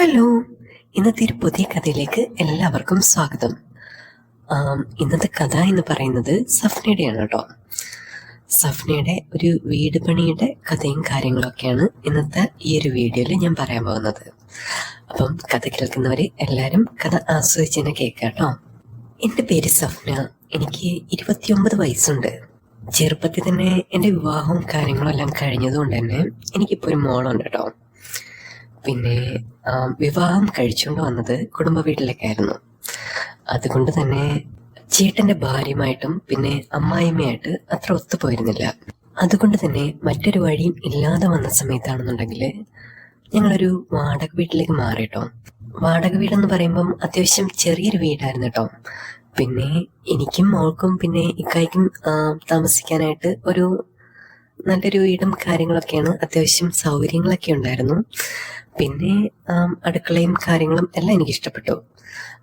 Hello. ഇന്നത്തെ ഒരു പുതിയ കഥയിലേക്ക് എല്ലാവർക്കും സ്വാഗതം. ഇന്നത്തെ കഥ എന്ന് പറയുന്നത് സഫ്നയുടെയാണ് കേട്ടോ. സഫ്നയുടെ ഒരു വീട് പണിയുടെ കഥയും കാര്യങ്ങളൊക്കെയാണ് ഇന്നത്തെ ഈ ഒരു വീഡിയോയിൽ ഞാൻ പറയാൻ പോകുന്നത്. അപ്പം കഥ കേൾക്കുന്നവർ എല്ലാവരും കഥ ആസ്വദിച്ച് തന്നെ കേൾക്കാം കേട്ടോ. എന്റെ പേര് സഫ്ന. എനിക്ക് ഇരുപത്തിയൊമ്പത് വയസ്സുണ്ട്. ചെറുപ്പത്തിൽ തന്നെ എന്റെ വിവാഹവും കാര്യങ്ങളും എല്ലാം കഴിഞ്ഞതുകൊണ്ട് തന്നെ എനിക്കിപ്പോൾ ഒരു മോളുണ്ട് കേട്ടോ. പിന്നെ വിവാഹം കഴിച്ചുകൊണ്ട് വന്നത് കുടുംബ വീട്ടിലേക്കായിരുന്നു. അതുകൊണ്ട് തന്നെ ചേട്ടന്റെ ഭാര്യയുമായിട്ടും പിന്നെ അമ്മായിമ്മയായിട്ട് അത്ര ഒത്തുപോയിരുന്നില്ല. അതുകൊണ്ട് തന്നെ മറ്റൊരു വഴിയും ഇല്ലാതെ വന്ന സമയത്താണെന്നുണ്ടെങ്കിൽ ഞങ്ങളൊരു വാടക വീട്ടിലേക്ക് മാറി കേട്ടോ. വാടക വീടെന്ന് പറയുമ്പം അത്യാവശ്യം ചെറിയൊരു വീടായിരുന്നു കേട്ടോ. പിന്നെ എനിക്കും മോൾക്കും പിന്നെ ഇക്കായ്ക്കും താമസിക്കാനായിട്ട് ഒരു നല്ലൊരു വീടും കാര്യങ്ങളൊക്കെയാണ്. അത്യാവശ്യം സൗകര്യങ്ങളൊക്കെ ഉണ്ടായിരുന്നു. പിന്നെ അടുക്കളയും കാര്യങ്ങളും എല്ലാം എനിക്ക് ഇഷ്ടപ്പെട്ടു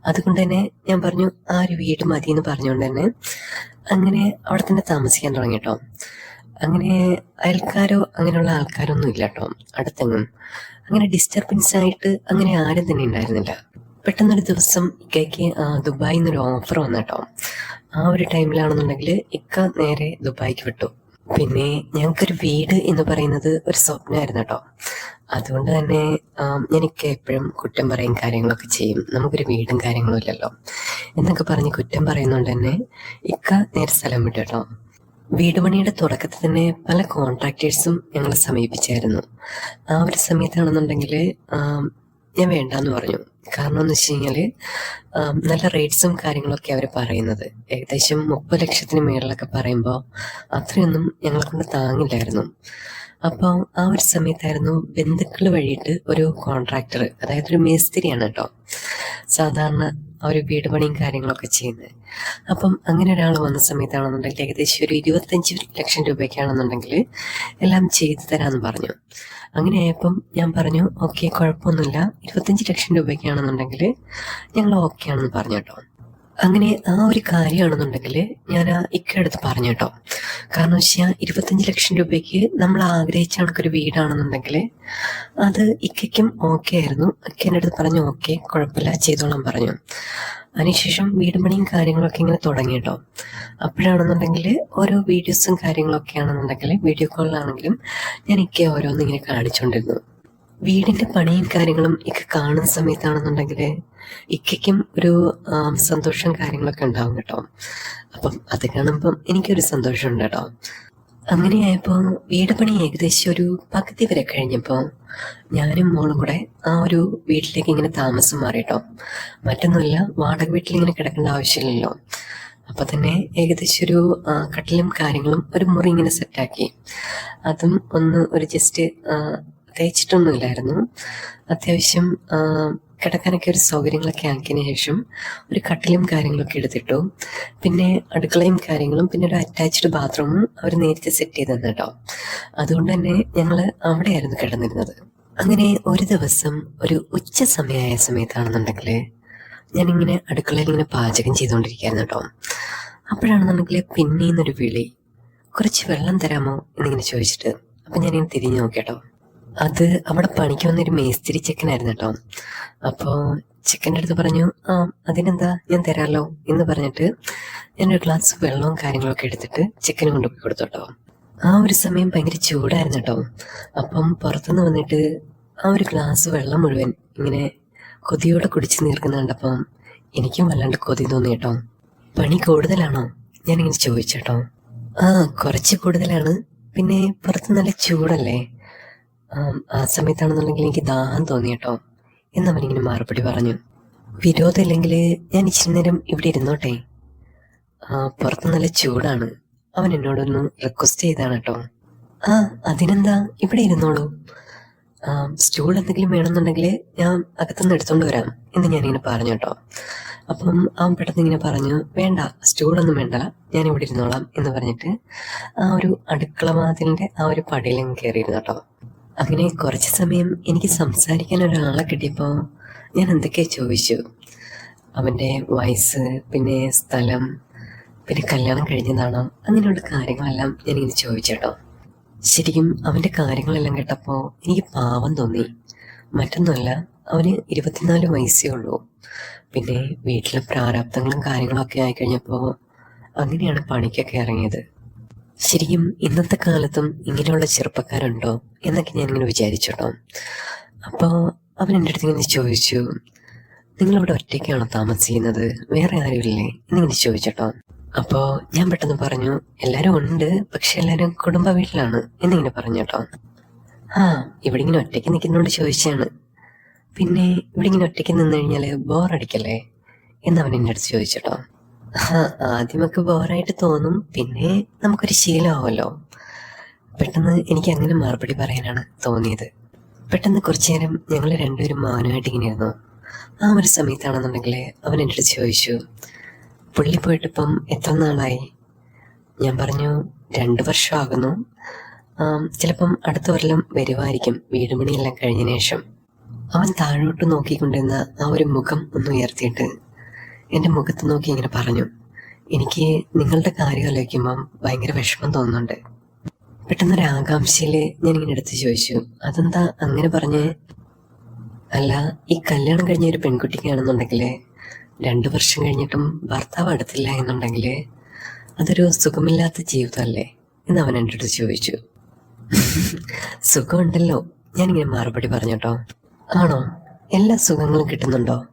അതുകൊണ്ട് തന്നെ ഞാൻ പറഞ്ഞു ആ ഒരു വീട് മതി എന്ന് പറഞ്ഞുകൊണ്ട് തന്നെ അങ്ങനെ അവിടെ തന്നെ താമസിക്കാൻ തുടങ്ങി കേട്ടോ അങ്ങനെ അയൽക്കാരോ അങ്ങനെയുള്ള ആൾക്കാരൊന്നും ഇല്ല കേട്ടോ അടുത്തെങ്ങും. അങ്ങനെ ഡിസ്റ്റർബൻസ് ആയിട്ട് അങ്ങനെ ആരും തന്നെ ഉണ്ടായിരുന്നില്ല. പെട്ടെന്നൊരു ദിവസം ഇക്കയ്ക്ക് ദുബായിൽ നിന്നൊരു ഓഫർ വന്നു കേട്ടോ ആ ഒരു ടൈമിലാണെന്നുണ്ടെങ്കിൽ ഇക്ക നേരെ ദുബായിക്ക് വിട്ടു. പിന്നെ ഞങ്ങൾക്കൊരു വീട് എന്ന് പറയുന്നത് ഒരു സ്വപ്നമായിരുന്നു കേട്ടോ. അതുകൊണ്ട് തന്നെ എനിക്ക് എപ്പോഴും കുറ്റം പറയും കാര്യങ്ങളൊക്കെ ചെയ്യും. നമുക്കൊരു വീടും കാര്യങ്ങളും ഇല്ലല്ലോ. എന്നൊക്കെ പറഞ്ഞ് കുറ്റം പറയുന്നതുകൊണ്ട് തന്നെ ഇക്ക നേരെ സ്ഥലം വിട്ടു കേട്ടോ. വീട് പണിയുടെ തുടക്കത്തിൽ തന്നെ പല കോൺട്രാക്ടേഴ്സും ഞങ്ങളെ സമീപിച്ചായിരുന്നു. ആ ഒരു സമയത്താണെന്നുണ്ടെങ്കിൽ ഞാൻ വേണ്ടാന്ന് പറഞ്ഞു കാരണം എന്ന് വെച്ച് കഴിഞ്ഞാൽ നല്ല റേറ്റ്സും കാര്യങ്ങളൊക്കെ അവർ പറയുന്നത്. ഏകദേശം മുപ്പത് ലക്ഷത്തിന് മേളിലൊക്കെ പറയുമ്പോൾ അത്രയൊന്നും ഞങ്ങളെ കൊണ്ട് താങ്ങില്ലായിരുന്നു. അപ്പോൾ ആ ഒരു സമയത്തായിരുന്നു ബന്ധുക്കൾ വഴിയിട്ട് ഒരു കോൺട്രാക്ടർ അതായത് ഒരു മേസ്തിരിയാണ് കേട്ടോ. സാധാരണ അവർ വീട് പണിയും കാര്യങ്ങളൊക്കെ ചെയ്യുന്നത്. അപ്പം അങ്ങനെ ഒരാൾ വന്ന സമയത്താണെന്നുണ്ടെങ്കിൽ ഏകദേശം ഒരു ഇരുപത്തഞ്ച് ലക്ഷം രൂപയ്ക്കാണെന്നുണ്ടെങ്കിൽ എല്ലാം ചെയ്തു തരാമെന്ന് പറഞ്ഞു. അങ്ങനെ ആയപ്പം ഞാൻ പറഞ്ഞു ഓക്കെ കുഴപ്പമൊന്നുമില്ല. ഇരുപത്തഞ്ച് ലക്ഷം രൂപയ്ക്കാണെന്നുണ്ടെങ്കിൽ ഞങ്ങൾ ഓക്കെ ആണെന്ന് പറഞ്ഞു കേട്ടോ. അങ്ങനെ ആ ഒരു കാര്യമാണെന്നുണ്ടെങ്കിൽ ഞാൻ ആ ഇക്കടുത്ത് പറഞ്ഞു കേട്ടോ. കാരണം വെച്ചാൽ ഇരുപത്തഞ്ച് ലക്ഷം രൂപയ്ക്ക് നമ്മൾ ആഗ്രഹിച്ച കണക്കൊരു വീടാണെന്നുണ്ടെങ്കിൽ അത് ഇക്കയ്ക്കും ഓക്കെ ആയിരുന്നു. ഇക്ക അടുത്ത് പറഞ്ഞു ഓക്കെ കുഴപ്പമില്ല ചെയ്തോളാം പറഞ്ഞു. അതിനുശേഷം വീട് പണിയും കാര്യങ്ങളൊക്കെ ഇങ്ങനെ തുടങ്ങി കേട്ടോ. അപ്പോഴാണെന്നുണ്ടെങ്കിൽ ഓരോ വീഡിയോസും കാര്യങ്ങളൊക്കെ ആണെന്നുണ്ടെങ്കിൽ വീഡിയോ കോളിലാണെങ്കിലും ഞാൻ ഇക്ക ഓരോന്നിങ്ങനെ കാണിച്ചുകൊണ്ടിരുന്നു വീടിന്റെ പണിയും കാര്യങ്ങളും ഇക്ക കാണുന്ന സമയത്താണെന്നുണ്ടെങ്കിൽ ഇക്കയ്ക്കും ഒരു സന്തോഷം കാര്യങ്ങളൊക്കെ ഉണ്ടാവും കേട്ടോ. അപ്പം അത് കാണുമ്പം എനിക്കൊരു സന്തോഷമുണ്ട് കേട്ടോ. അങ്ങനെയായപ്പോൾ വീട് പണി ഏകദേശം ഒരു പകുതി വരെ കഴിഞ്ഞപ്പോൾ ഞാനും മോളും കൂടെ ആ ഒരു വീട്ടിലേക്ക് ഇങ്ങനെ താമസം മാറി കേട്ടോ. മറ്റൊന്നുമില്ല വാടക വീട്ടിൽ ഇങ്ങനെ കിടക്കേണ്ട ആവശ്യമില്ലല്ലോ. അപ്പൊ തന്നെ ഏകദേശം ഒരു കട്ടിലും കാര്യങ്ങളും ഒരു മുറി ഇങ്ങനെ സെറ്റാക്കി. അതും ഒന്ന് ഒരു ജസ്റ്റ് തേച്ചിട്ടൊന്നുമില്ലായിരുന്നു. അത്യാവശ്യം കിടക്കാനൊക്കെ ഒരു സൗകര്യങ്ങളൊക്കെ ആക്കിയതിന് ശേഷം ഒരു കട്ടിലും കാര്യങ്ങളൊക്കെ എടുത്തിട്ടു. പിന്നെ അടുക്കളയും കാര്യങ്ങളും പിന്നെ ഒരു അറ്റാച്ച്ഡ് ബാത്റൂമും അവർ നേരത്തെ സെറ്റ് ചെയ്ത് തന്നെ കേട്ടോ. അതുകൊണ്ട് തന്നെ ഞങ്ങൾ അവിടെയായിരുന്നു കിടന്നിരുന്നത്. അങ്ങനെ ഒരു ദിവസം ഒരു ഉച്ച സമയമായ സമയത്താണെന്നുണ്ടെങ്കിൽ ഞാനിങ്ങനെ അടുക്കളയിൽ ഇങ്ങനെ പാചകം ചെയ്തുകൊണ്ടിരിക്കുകയായിരുന്നു കേട്ടോ. അപ്പോഴാണെന്നുണ്ടെങ്കിൽ പിന്നീന്നൊരു വിളി കുറച്ച് വെള്ളം തരാമോ? എന്നിങ്ങനെ ചോദിച്ചിട്ട്. അപ്പം ഞാനിങ്ങനെ തിരിഞ്ഞു നോക്കിട്ടോ അത് അവിടെ പണിക്ക് വന്നൊരു മേസ്തിരി ചെക്കനായിരുന്നു കേട്ടോ അപ്പോൾ ചെക്കന്റെ അടുത്ത് പറഞ്ഞു ആ അതിനെന്താ? ഞാൻ തരാമല്ലോ എന്ന് പറഞ്ഞിട്ട് ഞാനൊരു ഗ്ലാസ് വെള്ളവും കാര്യങ്ങളൊക്കെ എടുത്തിട്ട് ചെക്കന് കൊണ്ടുപോയി കൊടുത്തു കേട്ടോ. ആ ഒരു സമയം ഭയങ്കര ചൂടായിരുന്നു കേട്ടോ അപ്പം പുറത്തുനിന്ന് വന്നിട്ട് ആ ഒരു ഗ്ലാസ് വെള്ളം മുഴുവൻ ഇങ്ങനെ കൊതിയോടെ കുടിച്ച് നീർക്കുന്ന കണ്ടപ്പം എനിക്കും വല്ലാണ്ട് കൊതി തോന്നി കേട്ടോ. പണി കൂടുതലാണോ? ഞാനിങ്ങനെ ചോദിച്ചേട്ടോ ആ കുറച്ച് കൂടുതലാണ്. പിന്നെ പുറത്ത് നല്ല ചൂടല്ലേ? ആം, സമയത്താണെന്നുണ്ടെങ്കിൽ എനിക്ക് ദാഹം തോന്നി കേട്ടോ. എന്നവനിങ്ങനെ മറുപടി പറഞ്ഞു. വിരോധമില്ലെങ്കിൽ ഞാൻ ഇച്ചിരി നേരം ഇവിടെ ഇരുന്നോട്ടെ. പുറത്ത് നല്ല ചൂടാണ്. അവൻ എന്നോടൊന്ന് റിക്വസ്റ്റ് ചെയ്താണ് കേട്ടോ. ആ അതിനെന്താ? ഇവിടെ ഇരുന്നോളൂ. സ്റ്റൂൾ എന്തെങ്കിലും വേണമെന്നുണ്ടെങ്കിൽ ഞാൻ അകത്തുനിന്ന് എടുത്തോണ്ട് വരാം എന്ന് ഞാനിങ്ങനെ പറഞ്ഞു കേട്ടോ. അപ്പം അവൻ പെട്ടെന്ന് ഇങ്ങനെ പറഞ്ഞു വേണ്ട സ്റ്റൂളൊന്നും വേണ്ട. ഞാൻ ഇവിടെ ഇരുന്നോളാം എന്ന് പറഞ്ഞിട്ട് ആ ഒരു അടുക്കള വാതിലിന്റെ ആ ഒരു പടിയിലും കയറിയിരുന്നു കേട്ടോ. അങ്ങനെ കുറച്ച് സമയം എനിക്ക് സംസാരിക്കാൻ ഒരാളെ കിട്ടിയപ്പോൾ ഞാൻ എന്തൊക്കെയാ ചോദിച്ചു. അവന്റെ വയസ്സ് പിന്നെ സ്ഥലം പിന്നെ കല്യാണം കഴിഞ്ഞതാണോ അങ്ങനെയുള്ള കാര്യങ്ങളെല്ലാം ഞാനിങ്ങനെ ചോദിച്ചേട്ടോ. ശരിക്കും അവന്റെ കാര്യങ്ങളെല്ലാം കേട്ടപ്പോൾ എനിക്ക് പാവം തോന്നി. മറ്റൊന്നുമല്ല അവന് ഇരുപത്തിനാല് വയസ്സേ ഉള്ളൂ. പിന്നെ വീട്ടിലെ പ്രാരാബ്ദങ്ങളും കാര്യങ്ങളൊക്കെ ആയിക്കഴിഞ്ഞപ്പോൾ അങ്ങനെയാണ് പണിക്കൊക്കെ ഇറങ്ങിയത്. ശരിക്കും ഇന്നത്തെ കാലത്തും ഇങ്ങനെയുള്ള ചെറുപ്പക്കാരുണ്ടോ എന്നൊക്കെ ഞാൻ ഇങ്ങനെ കേട്ടോ അപ്പോൾ അവൻ എന്റെ അടുത്ത് ഇങ്ങനെ ചോദിച്ചു നിങ്ങളിവിടെ ഒറ്റയ്ക്കാണോ താമസിക്കുന്നത്? വേറെ ആരുമില്ലേ? എന്നിങ്ങനെ ചോദിച്ചട്ടോ. അപ്പോൾ ഞാൻ പെട്ടെന്ന് പറഞ്ഞു എല്ലാവരും ഉണ്ട് പക്ഷെ എല്ലാവരും കുടുംബ വീട്ടിലാണ് എന്നിങ്ങനെ പറഞ്ഞു കേട്ടോ ആ ഇവിടെ ഇങ്ങനെ ഒറ്റയ്ക്ക് നിൽക്കുന്നോണ്ട് ചോദിച്ചാണ്. പിന്നെ ഇവിടെ ഇങ്ങനെ ഒറ്റയ്ക്ക് നിന്ന് കഴിഞ്ഞാൽ ബോറടിക്കല്ലേ എന്ന് അവൻ എന്റെ അടുത്ത് ചോദിച്ചട്ടോ. ആദ്യമൊക്കെ ബോറായിട്ട് തോന്നും. പിന്നെ നമുക്കൊരു ശീലമാവുമല്ലോ പെട്ടെന്ന് എനിക്ക് അങ്ങനെ മറുപടി പറയാനാണ് തോന്നിയത്. പെട്ടെന്ന് കുറച്ചു നേരം ഞങ്ങൾ രണ്ടുപേരും മൗനമായിട്ട് ഇങ്ങനെ ഇരുന്നു. ആ ഒരു സമയത്താണെന്നുണ്ടെങ്കിൽ അവൻ എന്റെ അടുത്ത് ചോദിച്ചു പുള്ളി പോയിട്ടിപ്പം എത്ര നാളായി? ഞാൻ പറഞ്ഞു രണ്ട് വർഷമാകുന്നു. ചിലപ്പം അടുത്ത കൊല്ലം വരുമായിരിക്കും വീട് പണിയെല്ലാം കഴിഞ്ഞ ശേഷം. അവൻ താഴോട്ട് നോക്കിക്കൊണ്ടിരുന്ന ആ ഒരു മുഖം ഒന്ന് ഉയർത്തിയിട്ട് എന്റെ മുഖത്ത് നോക്കി ഇങ്ങനെ പറഞ്ഞു. എനിക്ക് നിങ്ങളുടെ കാര്യം ആലോചിക്കുമ്പം ഭയങ്കര വിഷമം തോന്നുന്നുണ്ട്. പെട്ടെന്നൊരു ആകാംക്ഷയിൽ ഞാനിങ്ങനെ എടുത്ത് ചോദിച്ചു. അതെന്താ അങ്ങനെ പറഞ്ഞേ? അല്ല ഈ കല്യാണം കഴിഞ്ഞ ഒരു പെൺകുട്ടിക്കാണെന്നുണ്ടെങ്കിൽ രണ്ടു വർഷം കഴിഞ്ഞിട്ടും ഭർത്താവ് അടുത്തില്ല എന്നുണ്ടെങ്കിൽ അതൊരു സുഖമില്ലാത്ത ജീവിതമല്ലേ? എന്ന് അവൻ എന്റെ അടുത്ത് ചോദിച്ചു. സുഖമുണ്ടല്ലോ. ഞാനിങ്ങനെ മറുപടി പറഞ്ഞു കേട്ടോ ആണോ? എല്ലാ സുഖങ്ങളും കിട്ടുന്നുണ്ടോ?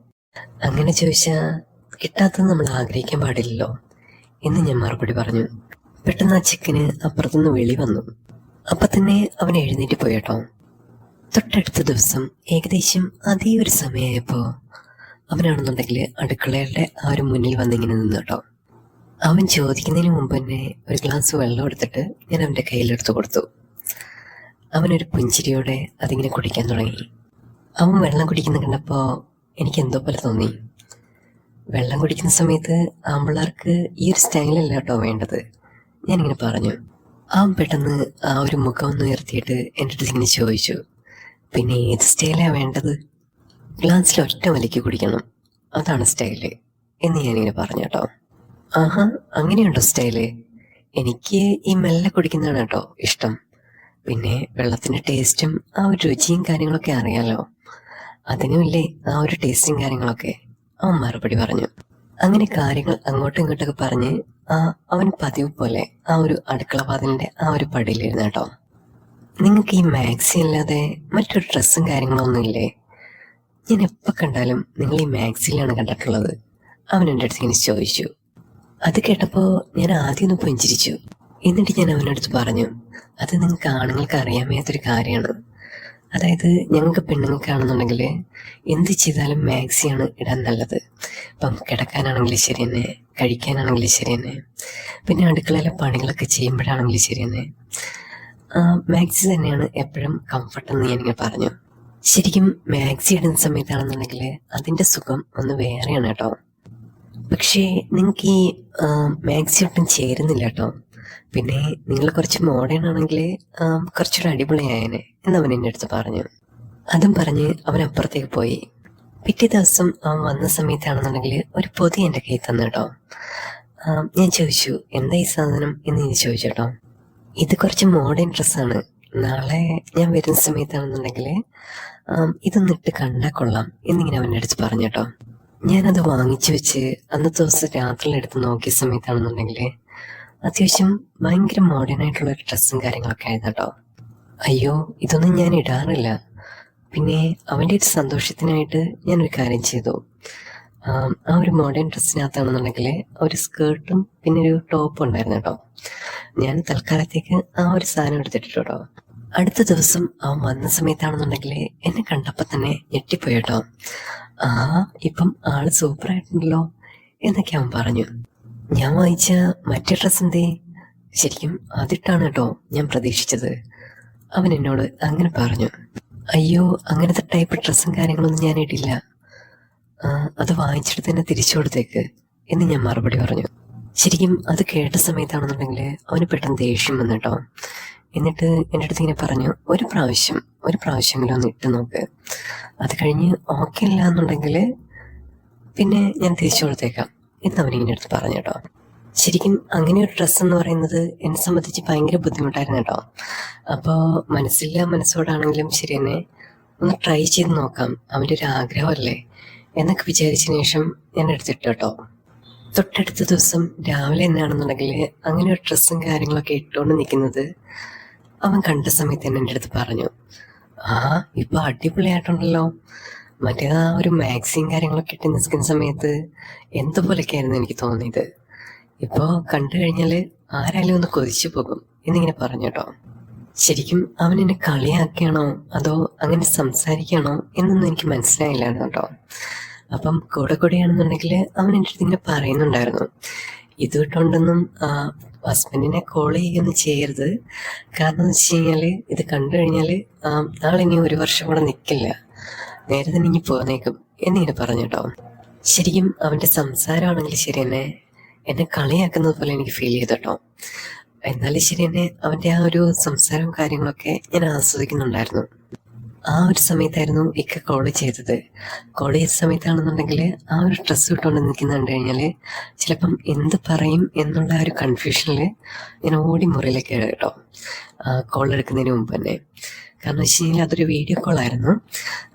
അങ്ങനെ ചോദിച്ചാ കിട്ടാത്തത് നമ്മൾ ആഗ്രഹിക്കാൻ പാടില്ലല്ലോ. എന്ന് ഞാൻ മറുപടി പറഞ്ഞു. പെട്ടെന്ന് ആ ചിക്കന് അപ്പുറത്തുനിന്ന് വെളി വന്നു. അപ്പൊ തന്നെ അവൻ എഴുന്നേറ്റ് പോയട്ടോ തൊട്ടടുത്ത ദിവസം ഏകദേശം അതേ ഒരു സമയമായപ്പോ അവനാണെന്നുണ്ടെങ്കിൽ അടുക്കളയുടെ ആ ഒരു മുന്നിൽ വന്നിങ്ങനെ നിന്നു കേട്ടോ. അവൻ ചോദിക്കുന്നതിന് മുമ്പ് തന്നെ ഒരു ഗ്ലാസ് വെള്ളം എടുത്തിട്ട് ഞാൻ അവന്റെ കയ്യിലെടുത്ത് കൊടുത്തു. അവനൊരു പുഞ്ചിരിയോടെ അതിങ്ങനെ കുടിക്കാൻ തുടങ്ങി. അവൻ വെള്ളം കുടിക്കുന്ന കണ്ടപ്പോൾ എനിക്ക് എന്തോ പോലെ തോന്നി. വെള്ളം കുടിക്കുന്ന സമയത്ത് ആമ്പിള്ളേർക്ക് ഈ ഒരു സ്റ്റൈലല്ല കേട്ടോ വേണ്ടത്. ഞാനിങ്ങനെ പറഞ്ഞു. ആ പെട്ടെന്ന് ആ ഒരു മുഖം ഒന്ന് ഉയർത്തിയിട്ട് എന്റെ അടുത്ത് ഇങ്ങനെ ചോദിച്ചു. പിന്നെ ഏത് സ്റ്റൈലാണ് വേണ്ടത്? ഗ്ലാസ്സിൽ ഒറ്റ വലിക്ക് കുടിക്കണം. അതാണ് സ്റ്റൈൽ. എന്ന് ഞാനിങ്ങനെ പറഞ്ഞു കേട്ടോ. ആഹാ അങ്ങനെയുണ്ടോ സ്റ്റൈൽ? എനിക്ക് ഈ മെല്ലെ കുടിക്കുന്നതാണ് കേട്ടോ ഇഷ്ടം. പിന്നെ വെള്ളത്തിന്റെ ടേസ്റ്റും ആ ഒരു രുചിയും കാര്യങ്ങളൊക്കെ അറിയാലോ. അതിനുമില്ലേ ആ ഒരു ടേസ്റ്റും കാര്യങ്ങളൊക്കെ. അവൻ മറുപടി പറഞ്ഞു. അങ്ങനെ കാര്യങ്ങൾ അങ്ങോട്ടും ഇങ്ങോട്ടൊക്കെ പറഞ്ഞ് ആ അവൻ പതിവ് പോലെ ആ ഒരു അടുക്കള വാതിലിന്റെ ആ ഒരു പടിയിലിരുന്ന് കേട്ടോ. നിങ്ങൾക്ക് ഈ മാക്സി അല്ലാതെ മറ്റൊരു ഡ്രസ്സും കാര്യങ്ങളൊന്നും ഇല്ലേ ഞാൻ എപ്പോൾ കണ്ടാലും നിങ്ങൾ ഈ മാക്സിയിലാണ് കണ്ടിട്ടുള്ളത്. അവൻ എന്റെ അടുത്ത് ഇങ്ങനെ ചോദിച്ചു. അത് കേട്ടപ്പോൾ ഞാൻ ആദ്യം ഒന്ന് പുഞ്ചിരിച്ചു. എന്നിട്ട് ഞാൻ അവനടുത്ത് പറഞ്ഞു അത് നിങ്ങൾക്ക് ആണുങ്ങൾക്ക് അറിയാൻ കാര്യമാണ്. അതായത് ഞങ്ങൾക്ക് പെണ്ണുങ്ങൾക്കാണെന്നുണ്ടെങ്കിൽ എന്ത് ചെയ്താലും മാക്സിയാണ് ഇടാൻ നല്ലത്. ഇപ്പം കിടക്കാനാണെങ്കിലും ശരി തന്നെ കഴിക്കാനാണെങ്കിലും ശരി തന്നെ പിന്നെ അടുക്കളയിലെ പണികളൊക്കെ ചെയ്യുമ്പോഴാണെങ്കിലും ശരി തന്നെ മാക്സി തന്നെയാണ് എപ്പോഴും കംഫർട്ട് എന്ന് ഞാനിങ്ങനെ പറഞ്ഞു. ശരിക്കും മാക്സി ഇടുന്ന സമയത്താണെന്നുണ്ടെങ്കിൽ അതിന്റെ സുഖം ഒന്ന് വേറെയാണ് കേട്ടോ. പക്ഷേ നിങ്ങൾക്ക് ഈ മാക്സി ഒട്ടും ചേരുന്നില്ല കേട്ടോ. പിന്നെ നിങ്ങൾ കുറച്ച് മോഡേൺ ആണെങ്കിൽ കുറച്ചൊരു അടിപൊളിയായേനെ എന്ന് അവൻ എന്റെ അടുത്ത് പറഞ്ഞു. അതും പറഞ്ഞ് അവൻ അപ്പുറത്തേക്ക് പോയി. പിറ്റേ ദിവസം അവൻ വന്ന സമയത്താണെന്നുണ്ടെങ്കിൽ ഒരു പൊതി എന്റെ കയ്യിൽ തന്നു കേട്ടോ. ഞാൻ ചോദിച്ചു എന്താ ഈ സാധനം? എന്ന് ഇനി ചോദിച്ചു കേട്ടോ. ഇത് കുറച്ച് മോഡേൺ ഡ്രസ്സാണ് നാളെ ഞാൻ വരുന്ന സമയത്താണെന്നുണ്ടെങ്കിൽ ഇതൊന്ന് ഇട്ട് കണ്ടാൽ കൊള്ളാം എന്നിങ്ങനെ അവന്റെ അടുത്ത് പറഞ്ഞു കേട്ടോ. ഞാനത് വാങ്ങിച്ചു വെച്ച് അന്നത്തെ ദിവസം രാത്രിയിൽ എടുത്ത് നോക്കിയ സമയത്താണെന്നുണ്ടെങ്കിൽ അത്യാവശ്യം ഭയങ്കര മോഡേൺ ആയിട്ടുള്ള ഒരു ഡ്രസ്സും കാര്യങ്ങളൊക്കെ ആയിരുന്നു കേട്ടോ. അയ്യോ ഇതൊന്നും ഞാൻ ഇടാറില്ല. പിന്നെ അവന്റെ ഒരു സന്തോഷത്തിനായിട്ട് ഞാനൊരു കാര്യം ചെയ്തു. ആ ഒരു മോഡേൺ ഡ്രസ്സിനകത്താണെന്നുണ്ടെങ്കിൽ ഒരു സ്കേർട്ടും പിന്നെ ഒരു ടോപ്പും ഉണ്ടായിരുന്നു കേട്ടോ. ഞാൻ തൽക്കാലത്തേക്ക് ആ ഒരു സാധനം എടുത്തിട്ടു കേട്ടോ. അടുത്ത ദിവസം അവൻ വന്ന സമയത്താണെന്നുണ്ടെങ്കിൽ എന്നെ കണ്ടപ്പോൾ തന്നെ ഞെട്ടിപ്പോയി കേട്ടോ. ആ ഇപ്പം ആൾ സൂപ്പർ ആയിട്ടുണ്ടല്ലോ എന്നൊക്കെ അവൻ പറഞ്ഞു. ഞാൻ വായിച്ച മറ്റേ ഡ്രസ് എന്തേ? ശരിക്കും അതിട്ടാണ് കേട്ടോ ഞാൻ പ്രതീക്ഷിച്ചത്. അവൻ എന്നോട് അങ്ങനെ പറഞ്ഞു. അയ്യോ അങ്ങനത്തെ ടൈപ്പ് ഡ്രസ്സും കാര്യങ്ങളൊന്നും ഞാൻ ഇടില്ല. അത് വായിച്ചിട്ട് തന്നെ തിരിച്ചു കൊടുത്തേക്ക് എന്ന് ഞാൻ മറുപടി പറഞ്ഞു. ശരിക്കും അത് കേട്ട സമയത്താണെന്നുണ്ടെങ്കിൽ അവന് പെട്ടെന്ന് ദേഷ്യം വന്നു കേട്ടോ. എന്നിട്ട് എന്റെ അടുത്ത് ഇങ്ങനെ പറഞ്ഞു ഒരു പ്രാവശ്യം ഒരു പ്രാവശ്യമെങ്കിലും ഒന്ന് ഇട്ട് നോക്ക്. അത് കഴിഞ്ഞ് ഓക്കെ അല്ല എന്നുണ്ടെങ്കിൽ പിന്നെ ഞാൻ തിരിച്ചു കൊടുത്തേക്കാം. എന്ന് അവനിങ്ങനെ അടുത്ത് പറഞ്ഞു കേട്ടോ. ശരിക്കും അങ്ങനെ ഒരു ഡ്രസ്സ് എന്ന് പറയുന്നത് എന്നെ സംബന്ധിച്ച് ഭയങ്കര ബുദ്ധിമുട്ടായിരുന്നു കേട്ടോ. അപ്പോൾ മനസ്സില്ല മനസ്സോടാണെങ്കിലും ശരി തന്നെ ഒന്ന് ട്രൈ ചെയ്ത് നോക്കാം. അവന്റെ ഒരു ആഗ്രഹമല്ലേ? എന്നൊക്കെ വിചാരിച്ചതിന് ശേഷം ഞാൻ എടുത്തിട്ട് കേട്ടോ. തൊട്ടടുത്ത ദിവസം രാവിലെ എന്നാണെന്നുണ്ടെങ്കിൽ അങ്ങനെ ഒരു ഡ്രസ്സും കാര്യങ്ങളൊക്കെ ഇട്ടുകൊണ്ട് നിൽക്കുന്നത് അവൻ കണ്ട സമയത്ത് തന്നെ എന്റെ അടുത്ത് പറഞ്ഞു ആ ഇപ്പൊ അടിപൊളിയായിട്ടുണ്ടല്ലോ. മറ്റേ ആ ഒരു മാക്സിയും കാര്യങ്ങളൊക്കെ ഇട്ട് നിൽക്കുന്ന സമയത്ത് എന്തുപോലൊക്കെയായിരുന്നു എനിക്ക് തോന്നിയത്? ഇപ്പോൾ കണ്ടു കഴിഞ്ഞാൽ ആരായാലും ഒന്ന് കൊതിച്ചു പോകും. എന്നിങ്ങനെ പറഞ്ഞു കേട്ടോ. ശരിക്കും അവൻ എന്നെ കളിയാക്കിയാണോ അതോ അങ്ങനെ സംസാരിക്കുകയാണോ എന്നൊന്നും എനിക്ക് മനസ്സിലായില്ലായിരുന്നു കേട്ടോ. അപ്പം കൂടെ കൂടെയാണെന്നുണ്ടെങ്കിൽ അവൻ എന്റെ അടുത്ത് ഇങ്ങനെ പറയുന്നുണ്ടായിരുന്നു. ഇത് ഇട്ടുകൊണ്ടൊന്നും ഹസ്ബൻഡിനെ കോൾ ചെയ്യുകയൊന്നും ചെയ്യരുത്. കാരണം എന്ന് വെച്ച് കഴിഞ്ഞാൽ ഇത് കണ്ടു കഴിഞ്ഞാൽ നാളെ ഇനി ഒരു വർഷം കൂടെ നിൽക്കില്ല നേരെ തന്നെ ഇനി പോന്നേക്കും എന്നിങ്ങനെ പറഞ്ഞു കേട്ടോ ശരിക്കും അവന്റെ സംസാരമാണെങ്കിൽ ശരി തന്നെ എന്നെ കളിയാക്കുന്നത് പോലെ എനിക്ക് ഫീൽ ചെയ്തു കേട്ടോ എന്നാലും ശരി എന്നെ അവന്റെ ആ ഒരു സംസാരവും കാര്യങ്ങളൊക്കെ ഞാൻ ആസ്വദിക്കുന്നുണ്ടായിരുന്നു. ആ ഒരു സമയത്തായിരുന്നു ഇക്ക കോൾ ചെയ്തത്. കോൾ ചെയ്ത സമയത്താണെന്നുണ്ടെങ്കിൽ ആ ഒരു ഡ്രസ്സ് ഇട്ടുകൊണ്ട് നിൽക്കുന്നുണ്ട് കഴിഞ്ഞാൽ ചിലപ്പം എന്ത് പറയും എന്നുള്ള ഒരു കൺഫ്യൂഷനിൽ ഞാൻ ഓടി മുറിയിലേക്ക് കേട്ടോ. കോൾ എടുക്കുന്നതിന് മുമ്പ് തന്നെ. കാരണം ശീല അതൊരു വീഡിയോ കോളായിരുന്നു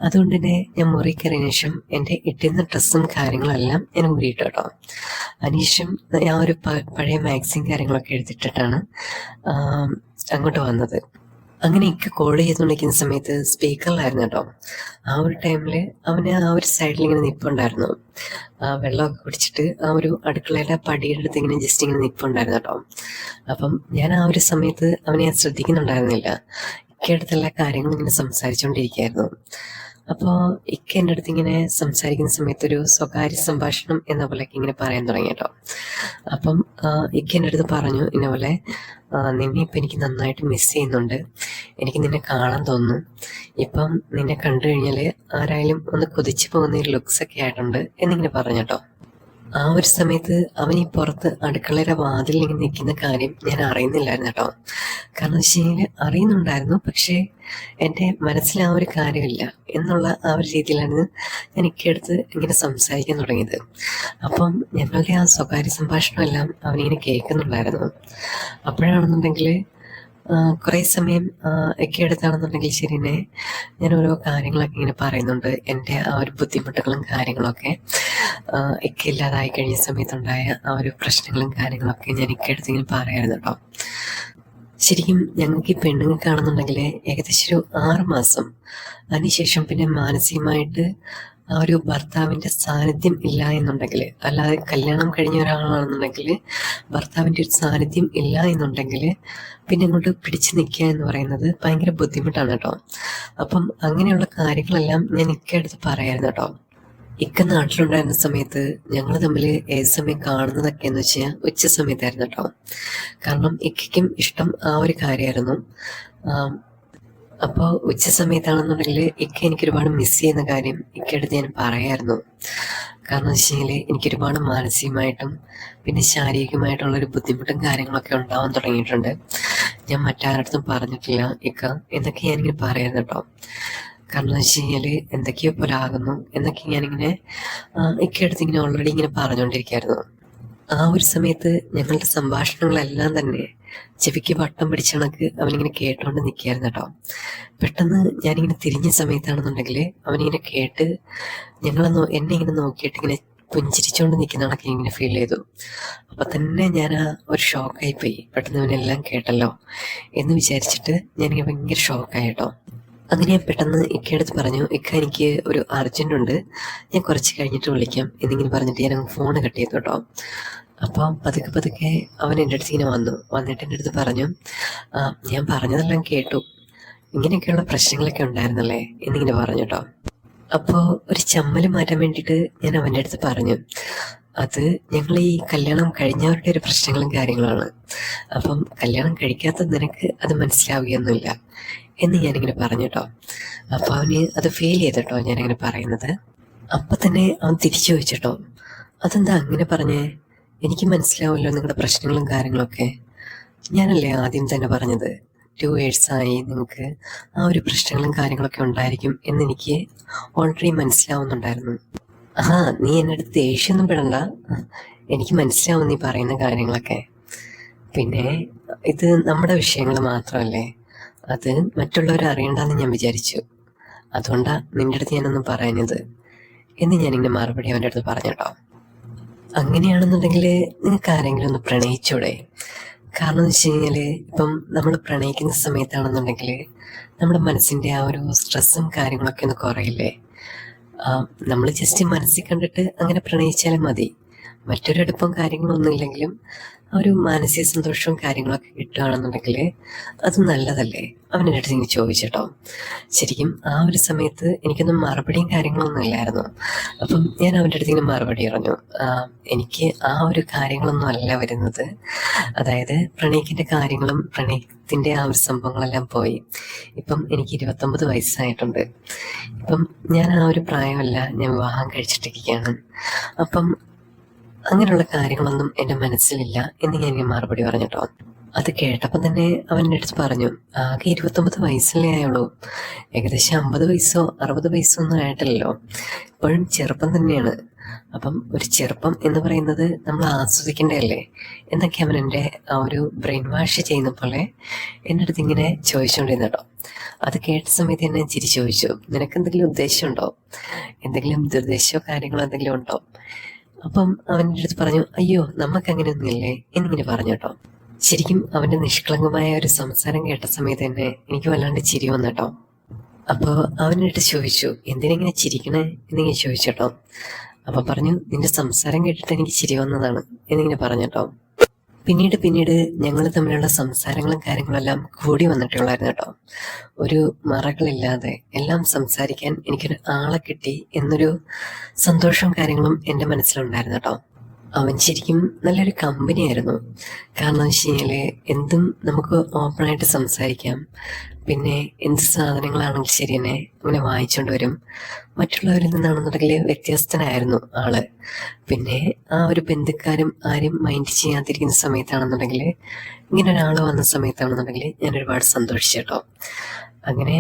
അതുകൊണ്ട് തന്നെ ഞാൻ മുറി കയറിയതിനു ശേഷം എന്റെ ഇട്ടിരുന്ന ഡ്രസ്സും കാര്യങ്ങളെല്ലാം ഞാൻ ഊരിയിട്ടു കേട്ടോ. അതിനുശേഷം ഞാൻ ഒരു പഴയ മാക്സിൻ കാര്യങ്ങളൊക്കെ എടുത്തിട്ടിട്ടാണ് അങ്ങോട്ട് വന്നത്. അങ്ങനെ എനിക്ക് കോൾ ചെയ്തുകൊണ്ടിരിക്കുന്ന സമയത്ത് സ്പീക്കറിലായിരുന്നു കേട്ടോ. ആ ഒരു ടൈമിൽ അവന് ആ ഒരു സൈഡിൽ ഇങ്ങനെ നിൽപ്പുണ്ടായിരുന്നു വെള്ളമൊക്കെ കുടിച്ചിട്ട് ആ ഒരു അടുക്കളയുടെ പടിയുടെ അടുത്ത് ഇങ്ങനെ ജസ്റ്റ് ഇങ്ങനെ നിൽപ്പുണ്ടായിരുന്നു കേട്ടോ. അപ്പം ഞാൻ ആ ഒരു സമയത്ത് അവനെ ഞാൻ ശ്രദ്ധിക്കുന്നുണ്ടായിരുന്നില്ല. ഇക്കടുത്ത് കാര്യങ്ങൾ ഇങ്ങനെ സംസാരിച്ചുകൊണ്ടിരിക്കുകയായിരുന്നു അപ്പോൾ ഇക്ക എന്റെ അടുത്ത് ഇങ്ങനെ സംസാരിക്കുന്ന സമയത്ത് ഒരു സ്വകാര്യ സംഭാഷണം എന്ന പോലെയൊക്കെ ഇങ്ങനെ പറയാൻ തുടങ്ങി കേട്ടോ. അപ്പം ഇക്ക എന്റെ അടുത്ത് പറഞ്ഞു ഇന്ന പോലെ നിന്നെ ഇപ്പം എനിക്ക് നന്നായിട്ട് മിസ് ചെയ്യുന്നുണ്ട്. എനിക്ക് നിന്നെ കാണാൻ തോന്നുന്നു. ഇപ്പം നിന്നെ കണ്ടു കഴിഞ്ഞാൽ ആരായാലും ഒന്ന് കൊതിച്ചു പോകുന്ന ഒരു ലുക്സ് ഒക്കെ ആയിട്ടുണ്ട് എന്നിങ്ങനെ പറഞ്ഞു കേട്ടോ. ആ ഒരു സമയത്ത് അവൻ ഈ പുറത്ത് അടുക്കളയുടെ വാതിലിൽ നിൽക്കുന്ന കാര്യം ഞാൻ അറിയുന്നില്ലായിരുന്നു കേട്ടോ. കാരണം വെച്ച് അറിയുന്നുണ്ടായിരുന്നു പക്ഷേ എന്റെ മനസ്സിൽ ആ ഒരു കാര്യമില്ല എന്നുള്ള ആ ഒരു രീതിയിലാണ് ഞാൻ ഇക്കടുത്ത് ഇങ്ങനെ സംസാരിക്കാൻ തുടങ്ങിയത്. അപ്പം ഞങ്ങളുടെ ആ സ്വകാര്യ സംഭാഷണമെല്ലാം അവനിങ്ങനെ കേൾക്കുന്നുണ്ടായിരുന്നു. അപ്പോഴാണെന്നുണ്ടെങ്കിൽ കുറേ സമയം ഒക്കെ എടുത്താണെന്നുണ്ടെങ്കിൽ ശരി ഞാൻ ഓരോ കാര്യങ്ങളൊക്കെ ഇങ്ങനെ പറയുന്നുണ്ട്. എന്റെ ആ ഒരു ബുദ്ധിമുട്ടുകളും കാര്യങ്ങളൊക്കെ ഒക്കെ ഇല്ലാതായി കഴിഞ്ഞ സമയത്തുണ്ടായ ആ ഒരു പ്രശ്നങ്ങളും കാര്യങ്ങളൊക്കെ ഞാൻ ഇക്കെടുത്ത് ഇങ്ങനെ പറയായിരുന്നു കേട്ടോ. ശരിക്കും ഞങ്ങൾക്ക് ഈ പെണ്ണുങ്ങൾക്കാണെന്നുണ്ടെങ്കിൽ ഏകദേശം ഒരു ആറ് മാസം. അതിനുശേഷം പിന്നെ മാനസികമായിട്ട് ആ ഒരു ഭർത്താവിന്റെ സാന്നിധ്യം ഇല്ല എന്നുണ്ടെങ്കിൽ അല്ലാതെ കല്യാണം കഴിഞ്ഞ ഒരാളാണെന്നുണ്ടെങ്കിൽ ഭർത്താവിന്റെ ഒരു സാന്നിധ്യം ഇല്ല എന്നുണ്ടെങ്കിൽ പിന്നെ അങ്ങോട്ട് പിടിച്ചു നിൽക്കുക എന്ന് പറയുന്നത് ഭയങ്കര ബുദ്ധിമുട്ടാണ് കേട്ടോ. അപ്പം അങ്ങനെയുള്ള കാര്യങ്ങളെല്ലാം ഞാൻ ഇക്കടുത്ത് പറയായിരുന്നു കേട്ടോ. ഇക്ക നാട്ടിലുണ്ടായിരുന്ന സമയത്ത് ഞങ്ങൾ തമ്മിൽ ഏത് സമയം കാണുന്നതൊക്കെ എന്ന് വെച്ചാൽ ഉച്ച സമയത്തായിരുന്നു കേട്ടോ. കാരണം ഇക്കയ്ക്കും ഇഷ്ടം ആ ഒരു കാര്യമായിരുന്നു. അപ്പോൾ ഉച്ച സമയത്താണെന്നുണ്ടെങ്കിൽ ഇക്ക എനിക്ക് ഒരുപാട് മിസ് ചെയ്യുന്ന കാര്യം ഇക്കടുത്ത് ഞാൻ പറയായിരുന്നു. കാരണം വെച്ച് കഴിഞ്ഞാൽ എനിക്ക് ഒരുപാട് മാനസികമായിട്ടും പിന്നെ ശാരീരികമായിട്ടുള്ള ഒരു ബുദ്ധിമുട്ടും കാര്യങ്ങളൊക്കെ ഉണ്ടാവാൻ തുടങ്ങിയിട്ടുണ്ട്. ഞാൻ മറ്റാരടുത്തും പറഞ്ഞിട്ടില്ല ഇക്ക. എന്നൊക്കെ ഞാനിങ്ങനെ പറയായിരുന്നു കേട്ടോ. കാരണം വെച്ച് കഴിഞ്ഞാൽ എന്തൊക്കെയോ പോലെ ആകുന്നു എന്നൊക്കെ ഞാനിങ്ങനെ ഇക്കടുത്ത് ഇങ്ങനെ ഓൾറെഡി ഇങ്ങനെ പറഞ്ഞുകൊണ്ടിരിക്കുകയായിരുന്നു ആ ഒരു സമയത്ത് ഞങ്ങളുടെ സംഭാഷണങ്ങളെല്ലാം തന്നെ ചെവിക്ക് വട്ടം പിടിച്ചണക്ക് അവനിങ്ങനെ കേട്ടോണ്ട് നിൽക്കുകയായിരുന്നു കേട്ടോ. പെട്ടെന്ന് ഞാനിങ്ങനെ തിരിഞ്ഞ സമയത്താണെന്നുണ്ടെങ്കിൽ അവനിങ്ങനെ കേട്ട് ഞങ്ങളെ എന്നെ ഇങ്ങനെ നോക്കിയിട്ട് ഇങ്ങനെ പുഞ്ചിരിച്ചുകൊണ്ട് നിൽക്കുന്ന ഇങ്ങനെ ഫീൽ ചെയ്തു. അപ്പൊ തന്നെ ഞാൻ ആ ഒരു ഷോക്കായി പോയി. പെട്ടെന്ന് അവനെല്ലാം കേട്ടല്ലോ എന്ന് വിചാരിച്ചിട്ട് ഞാനിങ്ങനെ ഭയങ്കര ഷോക്കായി കേട്ടോ. അങ്ങനെ ഞാൻ പെട്ടെന്ന് ഇക്കയടുത്ത് പറഞ്ഞു ഇക്ക എനിക്ക് ഒരു അർജന്റ് ഉണ്ട്. ഞാൻ കുറച്ച് കഴിഞ്ഞിട്ട് വിളിക്കാം. എന്നിങ്ങനെ പറഞ്ഞിട്ട് ഞാൻ ഫോൺ കട്ട് ചെയ്തു കേട്ടോ അപ്പം പതുക്കെ പതുക്കെ അവൻ എന്റെ അടുത്ത് ഇങ്ങനെ വന്നു. വന്നിട്ട് എന്റെ അടുത്ത് പറഞ്ഞു "ആ, ഞാൻ പറഞ്ഞതെല്ലാം കേട്ടു. ഇങ്ങനെയൊക്കെയുള്ള പ്രശ്നങ്ങളൊക്കെ ഉണ്ടായിരുന്നല്ലേ? എന്നിങ്ങനെ പറഞ്ഞു കേട്ടോ അപ്പോൾ ഒരു ചമ്മൽ മാറ്റാൻ വേണ്ടിയിട്ട് ഞാൻ അവന്റെ അടുത്ത് പറഞ്ഞു അത് ഞങ്ങൾ ഈ കല്യാണം കഴിഞ്ഞവരുടെ ഒരു പ്രശ്നങ്ങളും കാര്യങ്ങളാണ്. അപ്പം കല്യാണം കഴിക്കാത്ത നിനക്ക് അത് മനസ്സിലാവുകയൊന്നുമില്ല. എന്ന് ഞാനിങ്ങനെ പറഞ്ഞു കേട്ടോ അപ്പോൾ അവന് അത് ഫീൽ ചെയ്തിട്ടോ ഞാനിങ്ങനെ പറയുന്നത്. അപ്പം തന്നെ അവൻ തിരിച്ചു വെച്ചിട്ടോ അതെന്താ അങ്ങനെ പറഞ്ഞേ? എനിക്ക് മനസ്സിലാവുമല്ലോ നിങ്ങളുടെ പ്രശ്നങ്ങളും കാര്യങ്ങളൊക്കെ. ഞാനല്ലേ ആദ്യം തന്നെ പറഞ്ഞത് ടു ആയി നിങ്ങൾക്ക് ആ ഒരു പ്രശ്നങ്ങളും കാര്യങ്ങളൊക്കെ ഉണ്ടായിരിക്കും എന്ന് എന്നെനിക്ക് ഓൾറെഡി മനസ്സിലാവുന്നുണ്ടായിരുന്നു. ആ നീ എന്റെ അടുത്ത് ദേഷ്യമൊന്നും പെടണ്ട. എനിക്ക് മനസ്സിലാവും നീ പറയുന്ന കാര്യങ്ങളൊക്കെ. പിന്നെ ഇത് നമ്മുടെ വിഷയങ്ങൾ മാത്രമല്ലേ? അത് മറ്റുള്ളവർ അറിയണ്ടെന്ന് ഞാൻ വിചാരിച്ചു. അതുകൊണ്ടാ നിന്റെ അടുത്ത് ഞാനൊന്നും പറയുന്നത്. എന്ന് ഞാനിങ്ങനെ മറുപടി അവന്റെ അടുത്ത് പറഞ്ഞിട്ടോ. അങ്ങനെയാണെന്നുണ്ടെങ്കിൽ നിങ്ങൾക്ക് ആരെങ്കിലും ഒന്ന് പ്രണയിച്ചൂടെ? കാരണം എന്ന് വെച്ച് കഴിഞ്ഞാൽ ഇപ്പം നമ്മൾ പ്രണയിക്കുന്ന സമയത്താണെന്നുണ്ടെങ്കിൽ നമ്മുടെ മനസ്സിന്റെ ആ ഒരു സ്ട്രെസ്സും കാര്യങ്ങളൊക്കെ ഒന്ന് കുറയില്ലേ? നമ്മൾ ജസ്റ്റ് മനസ്സിൽ കണ്ടിട്ട് അങ്ങനെ പ്രണയിച്ചാലും മതി. മറ്റൊരടുപ്പം കാര്യങ്ങളൊന്നും ഇല്ലെങ്കിലും ഒരു മാനസിക സന്തോഷവും കാര്യങ്ങളൊക്കെ കിട്ടുകയാണെന്നുണ്ടെങ്കിൽ അത് നല്ലതല്ലേ? അവന്റെ അടുത്ത് എനിക്ക് ചോദിച്ചേട്ടോ? ശരിക്കും ആ ഒരു സമയത്ത് എനിക്കൊന്നും മറുപടിയും കാര്യങ്ങളൊന്നും ഇല്ലായിരുന്നു. അപ്പം ഞാൻ അവന്റെ അടുത്ത് ഇങ്ങനെ മറുപടി പറഞ്ഞു. എനിക്ക് ആ ഒരു കാര്യങ്ങളൊന്നും അല്ല വരുന്നത്. അതായത് പ്രണയിക്കിന്റെ കാര്യങ്ങളും പ്രണയത്തിന്റെ ആ ഒരു സംഭവങ്ങളെല്ലാം പോയി. ഇപ്പം എനിക്ക് ഇരുപത്തൊമ്പത് വയസ്സായിട്ടുണ്ട്. ഇപ്പം ഞാൻ ആ ഒരു പ്രായമല്ല ഞാൻ വിവാഹം കഴിച്ചിട്ടിരിക്കുകയാണ്. അപ്പം അങ്ങനെയുള്ള കാര്യങ്ങളൊന്നും എന്റെ മനസ്സിലില്ല എന്ന് ഞാൻ മറുപടി പറഞ്ഞിട്ടോ. അത് കേട്ടപ്പോൾ തന്നെ അവൻ എന്റെ അടുത്ത് പറഞ്ഞു ആകെ ഇരുപത്തൊമ്പത് വയസ്സല്ലേ ആയുള്ളൂ. ഏകദേശം അമ്പത് വയസ്സോ അറുപത് വയസ്സോ ഒന്നും ആയിട്ടില്ലല്ലോ. ഇപ്പോഴും ചെറുപ്പം തന്നെയാണ്. അപ്പം ഒരു ചെറുപ്പം എന്ന് പറയുന്നത് നമ്മൾ ആസ്വദിക്കേണ്ടതല്ലേ? എന്നൊക്കെ അവൻ എന്റെ ആ ഒരു ബ്രെയിൻ വാഷ് ചെയ്യുന്ന പോലെ എന്റെ അടുത്ത് ഇങ്ങനെ ചോദിച്ചുകൊണ്ടിരുന്നു കേട്ടോ. അത് കേട്ട സമയത്ത് എന്നെ ചിരി ചോദിച്ചു നിനക്ക് എന്തെങ്കിലും ഉദ്ദേശമുണ്ടോ എന്തെങ്കിലും ദുർദ്ദേശമോ കാര്യങ്ങളോ എന്തെങ്കിലും ഉണ്ടോ? അപ്പം അവന്റെ അടുത്ത് പറഞ്ഞു അയ്യോ നമുക്ക് അങ്ങനെയൊന്നുമില്ലേ എന്നിങ്ങനെ പറഞ്ഞു കേട്ടോ. ശരിക്കും അവന്റെ നിഷ്കളങ്കമായ ഒരു സംസാരം കേട്ട സമയത്ത് തന്നെ എനിക്ക് വല്ലാണ്ട് ചിരി വന്നു കേട്ടോ. അപ്പോൾ അവനായിട്ട് ചോദിച്ചു എന്തിനെങ്ങനെ ചിരിക്കണേ? എന്നിങ്ങനെ ചോദിച്ചു കേട്ടോ. അപ്പം പറഞ്ഞു നിന്റെ സംസാരം കേട്ടിട്ട് എനിക്ക് ചിരി വന്നതാണ് എന്നിങ്ങനെ പറഞ്ഞു കേട്ടോ. പിന്നീട് പിന്നീട് ഞങ്ങൾ തമ്മിലുള്ള സംസാരങ്ങളും കാര്യങ്ങളെല്ലാം കൂടി വന്നിട്ടുള്ളായിരുന്നു കേട്ടോ. ഒരു മറകളില്ലാതെ എല്ലാം സംസാരിക്കാൻ എനിക്കൊരു ആളെ കിട്ടി എന്നൊരു സന്തോഷവും കാര്യങ്ങളും എന്റെ മനസ്സിലുണ്ടായിരുന്നു കേട്ടോ. അവൻ ശരിക്കും നല്ലൊരു കമ്പനി ആയിരുന്നു. കാരണം എന്ന് വെച്ച് കഴിഞ്ഞാൽ എന്തും നമുക്ക് ഓപ്പണായിട്ട് സംസാരിക്കാം. പിന്നെ എന്ത് സാധനങ്ങളാണെങ്കിൽ ശരി തന്നെ അങ്ങനെ വാങ്ങിച്ചുകൊണ്ട് വരും. മറ്റുള്ളവരിൽ നിന്നാണെന്നുണ്ടെങ്കിൽ വ്യത്യസ്തനായിരുന്നു ആൾ. പിന്നെ ആ ഒരു ബന്ധുക്കാരും ആരും മൈൻഡ് ചെയ്യാതിരിക്കുന്ന സമയത്താണെന്നുണ്ടെങ്കിൽ ഇങ്ങനെ ഒരാൾ വന്ന സമയത്താണെന്നുണ്ടെങ്കിൽ ഞാൻ ഒരുപാട് സന്തോഷിച്ചു കേട്ടോ. അങ്ങനെ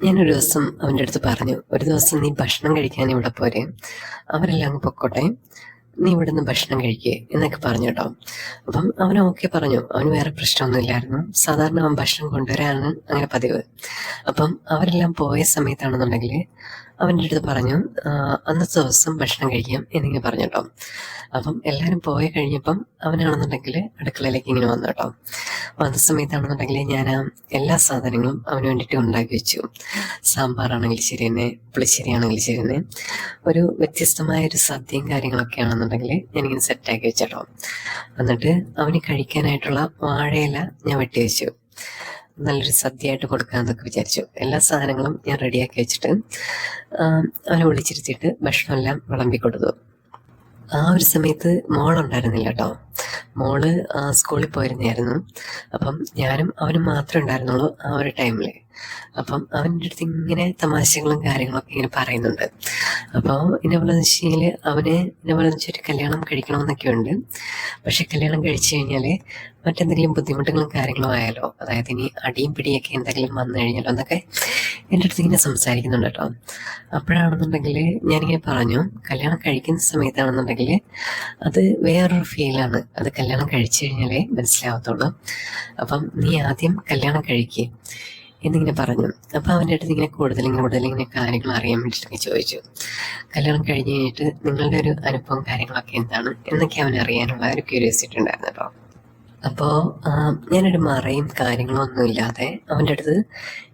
ഞാനൊരു ദിവസം അവന്റെ അടുത്ത് പറഞ്ഞു ഒരു ദിവസം നീ ഭക്ഷണം കഴിക്കാൻ ഇവിടെ പോരെ. അവരെല്ലാം അങ്ങ് പൊക്കോട്ടെ. നീ ഇവിടുന്ന് ഭക്ഷണം കഴിക്കുക എന്നൊക്കെ പറഞ്ഞു കേട്ടോ. അപ്പം അവൻ ഓക്കെ പറഞ്ഞു അവന് വേറെ പ്രശ്നമൊന്നുമില്ലായിരുന്നു. സാധാരണ അവൻ ഭക്ഷണം കൊണ്ടുവരാനാണ് അങ്ങനെ പതിവ്. അപ്പം അവരെല്ലാം പോയ സമയത്താണെന്നുണ്ടെങ്കിൽ അവന്റെ അടുത്ത് പറഞ്ഞു "ആ, അന്നത്തെ ദിവസം ഭക്ഷണം കഴിക്കാം എന്നിങ്ങനെ പറഞ്ഞു കേട്ടോ അപ്പം എല്ലാവരും പോയി കഴിഞ്ഞപ്പം അവനാണെന്നുണ്ടെങ്കിൽ അടുക്കളയിലേക്ക് ഇങ്ങനെ വന്നു കേട്ടോ. വന്ന സമയത്താണെന്നുണ്ടെങ്കിൽ ഞാൻ എല്ലാ സാധനങ്ങളും അവന് വേണ്ടിയിട്ട് ഉണ്ടാക്കി വെച്ചു. സാമ്പാറാണെങ്കിൽ ശരി തന്നെ ആണെങ്കിൽ ശരി തന്നെ. ഒരു വ്യത്യസ്തമായ ഒരു സദ്യയും കാര്യങ്ങളൊക്കെ ആണെന്നുണ്ടെങ്കിൽ ഞാനിങ്ങനെ സെറ്റാക്കി വെച്ചേട്ടോ എന്നിട്ട് അവന് കഴിക്കാനായിട്ടുള്ള വാഴയില ഞാൻ വെട്ടി വെച്ചു. നല്ലൊരു സദ്യയായിട്ട് കൊടുക്കാമെന്നൊക്കെ വിചാരിച്ചു. എല്ലാ സാധനങ്ങളും ഞാൻ റെഡിയാക്കി വെച്ചിട്ട് അവനെ വിളിച്ചിരുത്തിയിട്ട് ഭക്ഷണമെല്ലാം വിളമ്പി കൊടുത്തു. ആ ഒരു സമയത്ത് മോളുണ്ടായിരുന്നില്ല കേട്ടോ. മോൾ സ്കൂളിൽ പോയിരുന്നായിരുന്നു. അപ്പം ഞാനും അവനും മാത്രമേ ഉണ്ടായിരുന്നുള്ളൂ ആ ഒരു ടൈമിൽ അപ്പം അവന്റെ അടുത്ത് ഇങ്ങനെ തമാശകളും കാര്യങ്ങളൊക്കെ ഇങ്ങനെ പറയുന്നുണ്ട്. അപ്പോൾ എന്നെ പോലെ വെച്ച് കഴിഞ്ഞാൽ അവന് എന്നെ പോലെ ഒരു കല്യാണം കഴിക്കണമെന്നൊക്കെ ഉണ്ട് പക്ഷെ കല്യാണം കഴിച്ചു കഴിഞ്ഞാൽ മറ്റെന്തെങ്കിലും ബുദ്ധിമുട്ടുകളും കാര്യങ്ങളും ആയാലോ അതായത് ഇനി അടിയും പിടിയൊക്കെ എന്തെങ്കിലും വന്നു കഴിഞ്ഞാലോ എന്നൊക്കെ എന്റെ അടുത്ത് ഇങ്ങനെ സംസാരിക്കുന്നുണ്ട് കേട്ടോ. അപ്പോഴാണെന്നുണ്ടെങ്കിൽ ഞാനിങ്ങനെ പറഞ്ഞു കല്യാണം കഴിക്കുന്ന സമയത്താണെന്നുണ്ടെങ്കിൽ അത് വേറൊരു ഫീലാണ്. അത് കല്യാണം കഴിച്ചു കഴിഞ്ഞാലേ മനസ്സിലാവത്തുള്ളൂ. അപ്പം നീ ആദ്യം കല്യാണം കഴിക്കുക എന്നിങ്ങനെ പറഞ്ഞു. അപ്പോൾ അവന്റെ അടുത്ത് ഇങ്ങനെ കൂടുതൽ കൂടുതൽ ഇങ്ങനെ കാര്യങ്ങൾ അറിയാൻ വേണ്ടിയിട്ടൊക്കെ ചോദിച്ചു. കല്യാണം കഴിഞ്ഞ് കഴിഞ്ഞിട്ട് നിങ്ങളുടെ ഒരു അനുഭവം കാര്യങ്ങളൊക്കെ എന്താണ്? എന്നൊക്കെ അവൻ അറിയാനുള്ള ഒരു ക്യൂരിയോസിറ്റി ഉണ്ടായിരുന്നു കേട്ടോ. അപ്പോൾ ഞാനൊരു മറയും കാര്യങ്ങളും ഒന്നും ഇല്ലാതെ അവന്റെ അടുത്ത്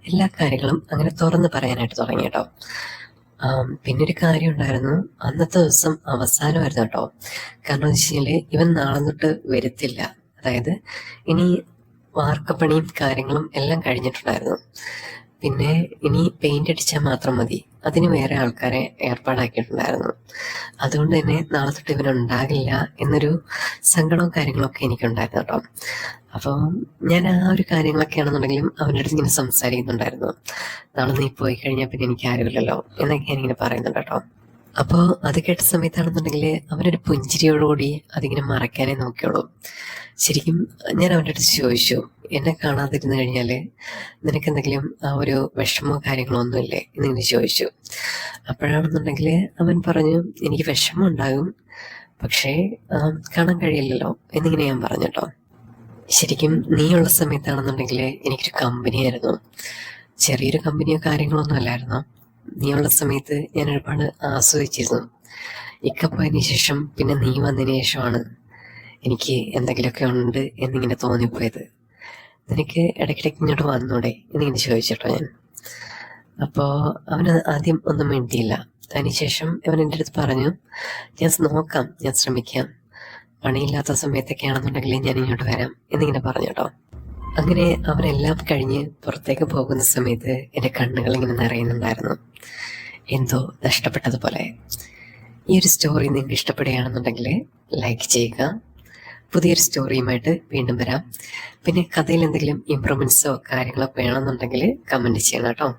എല്ലാ കാര്യങ്ങളും അങ്ങനെ തുറന്ന് പറയാനായിട്ട് തുടങ്ങി കേട്ടോ. പിന്നെ ഒരു കാര്യം ഉണ്ടായിരുന്നു. അന്നത്തെ ദിവസം അവസാനമായിരുന്നു കേട്ടോ. കാരണം എന്ന് വെച്ച് കഴിഞ്ഞാൽ ഇവൻ നാളെ തൊട്ട് വരത്തില്ല. അതായത് ഇനി വാർക്കപ്പണിയും കാര്യങ്ങളും എല്ലാം കഴിഞ്ഞിട്ടുണ്ടായിരുന്നു. പിന്നെ ഇനി പെയിന്റ് അടിച്ചാൽ മാത്രം മതി. അതിന് വേറെ ആൾക്കാരെ ഏർപ്പാടാക്കിയിട്ടുണ്ടായിരുന്നു. അതുകൊണ്ട് തന്നെ നാളെ തൊട്ട് ഇവനുണ്ടാകില്ല എന്നൊരു സങ്കടവും കാര്യങ്ങളൊക്കെ എനിക്കുണ്ടായിരുന്നു കേട്ടോ. അപ്പം ഞാൻ ആ ഒരു കാര്യങ്ങളൊക്കെ ആണെന്നുണ്ടെങ്കിലും അവന്റെ അടുത്ത് ഇങ്ങനെ സംസാരിക്കുന്നുണ്ടായിരുന്നു. നാളെ നീ പോയി കഴിഞ്ഞാൽ പിന്നെ എനിക്ക് ആരുമില്ലല്ലോ എന്നൊക്കെ ഞാനിങ്ങനെ പറയുന്നുണ്ട് കേട്ടോ. അപ്പോൾ അത് കേട്ട സമയത്താണെന്നുണ്ടെങ്കിൽ അവനൊരു പുഞ്ചിരിയോടുകൂടി അതിങ്ങനെ മറയ്ക്കാനേ നോക്കിയോളൂ ശരിക്കും ഞാൻ അവന്റെ അടുത്ത് ചോദിച്ചു എന്നെ കാണാതിരുന്നു കഴിഞ്ഞാൽ നിനക്ക് എന്തെങ്കിലും ആ ഒരു വിഷമോ കാര്യങ്ങളോ ഒന്നുമില്ലേ? എന്നിങ്ങനെ ചോദിച്ചു. അപ്പോഴാണെന്നുണ്ടെങ്കിൽ അവൻ പറഞ്ഞു എനിക്ക് വിഷമം ഉണ്ടാകും പക്ഷേ കാണാൻ കഴിയില്ലല്ലോ എന്നിങ്ങനെ ഞാൻ പറഞ്ഞു കേട്ടോ ശരിക്കും നീയുള്ള സമയത്താണെന്നുണ്ടെങ്കിൽ എനിക്കൊരു കമ്പനിയായിരുന്നു. ചെറിയൊരു കമ്പനിയോ കാര്യങ്ങളോ ഒന്നും അല്ലായിരുന്നു. നീയുള്ള സമയത്ത് ഞാൻ ഒരുപാട് ആസ്വദിച്ചിരുന്നു. ഇക്ക പോയതിന് ശേഷം പിന്നെ നീ വന്നതിന് ശേഷമാണ് എനിക്ക് എന്തെങ്കിലുമൊക്കെ ഉണ്ട് എന്നിങ്ങനെ തോന്നിപ്പോയത്. നിനക്ക് ഇടയ്ക്കിടയ്ക്ക് ഇങ്ങോട്ട് വന്നൂടെ എന്നിങ്ങനെ ചോദിച്ചിട്ടോ ഞാൻ. അപ്പോൾ അവന് ആദ്യം ഒന്നും വേണ്ടിയില്ല അതിനുശേഷം അവൻ എന്റെ അടുത്ത് പറഞ്ഞു ഞാൻ നോക്കാം ഞാൻ ശ്രമിക്കാം. പണിയില്ലാത്ത സമയത്തൊക്കെ ആണെന്നുണ്ടെങ്കിൽ ഞാൻ ഇങ്ങോട്ട് വരാം എന്നിങ്ങനെ പറഞ്ഞു കേട്ടോ. അങ്ങനെ അവരെല്ലാം കഴിഞ്ഞ് പുറത്തേക്ക് പോകുന്ന സമയത്ത് എന്റെ കണ്ണുകൾ ഇങ്ങനെ നിറയുന്നുണ്ടായിരുന്നു. എന്തോ നഷ്ടപ്പെട്ടതുപോലെ. ഈ ഒരു സ്റ്റോറി നിങ്ങൾക്ക് ഇഷ്ടപ്പെടുകയാണെന്നുണ്ടെങ്കിൽ ലൈക്ക് ചെയ്യുക. പുതിയൊരു സ്റ്റോറിയുമായിട്ട് വീണ്ടും വരാം. പിന്നെ കഥയിൽ എന്തെങ്കിലും ഇമ്പ്രൂവ്മെന്റ്സോ കാര്യങ്ങളോ വേണമെന്നുണ്ടെങ്കിൽ കമന്റ് ചെയ്യണം കേട്ടോ.